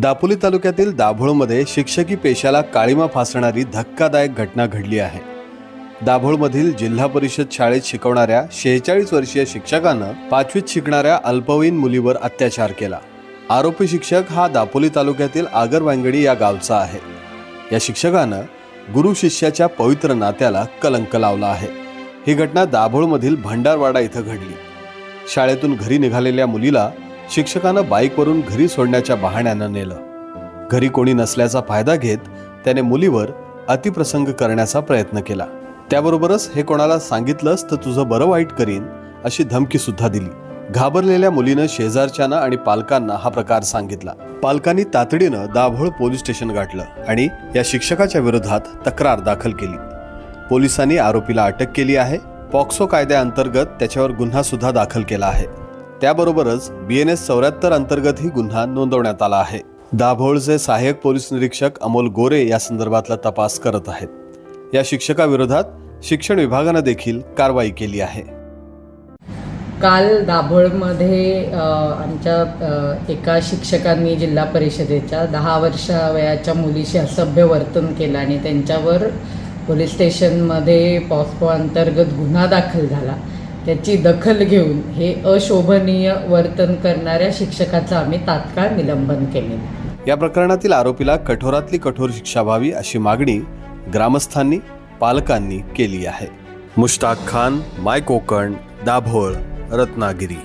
दापोली तालुक्यातील दाभोळमध्ये शिक्षकी पेशाला काळीमा फासणारी धक्कादायक घटना घडली आहे. दाभोळमधील जिल्हा परिषद शाळेत शिकवणाऱ्या शेहेचाळीस वर्षीय शिक्षकानं पाचवीत शिकणाऱ्या अल्पवयीन मुलीवर अत्याचार केला. आरोपी शिक्षक हा दापोली तालुक्यातील आगरवांगडी या गावचा आहे. या शिक्षकानं गुरु शिष्याच्या पवित्र नात्याला कलंक लावला आहे. ही घटना दाभोळमधील भंडारवाडा इथं घडली. शाळेतून घरी निघालेल्या मुलीला शिक्षकानं बाईकवरून घरी सोडण्याच्या बहाण्यानं नेलं. घरी कोणी नसल्याचा फायदा घेत त्याने मुलीवर अतिप्रसंग करण्याचा प्रयत्न केला. त्याबरोबरच हे कोणाला सांगितलंस तर तुझं बरं वाईट करीन अशी धमकी सुद्धा दिली. घाबरलेल्या मुलीनं शेजारच्यांना आणि पालकांना हा प्रकार सांगितला. पालकांनी तातडीनं दाभोळ पोलीस स्टेशन गाठलं आणि या शिक्षकाच्या विरोधात तक्रार दाखल केली. पोलिसांनी आरोपीला अटक केली आहे. पॉक्सो कायद्याअंतर्गत त्याच्यावर गुन्हा सुद्धा दाखल केला आहे. त्याबरोबरच बी एन एस चौऱ्याहत्तर अंतर्गतही गुन्हा नोंदवण्यात आला आहे. दाभोळचे सहाय्यक पोलीस निरीक्षक अमोल गोरे या संदर्भातला तपास करत आहेत. या शिक्षकाविरोधात शिक्षण विभागानं देखील कारवाई केली आहे. काल दाभोळमध्ये आमच्या एका शिक्षकांनी जिल्हा परिषदेच्या दहा वर्ष वयाच्या मुलीशी असभ्य वर्तन केलं आणि त्यांच्यावर पोलीस स्टेशनमध्ये पॉस्को अंतर्गत गुन्हा दाखल झाला. त्याची दखल घेऊन हे अशोभनीय वर्तन करणाऱ्या शिक्षकाचं आम्ही तात्काळ निलंबन केले. या प्रकरणातील आरोपीला कठोरातली कठोर शिक्षा व्हावी अशी मागणी ग्रामस्थांनी पालकांनी केली आहे. मुश्ताक खान माय कोकण दाभोळ रत्नागिरी.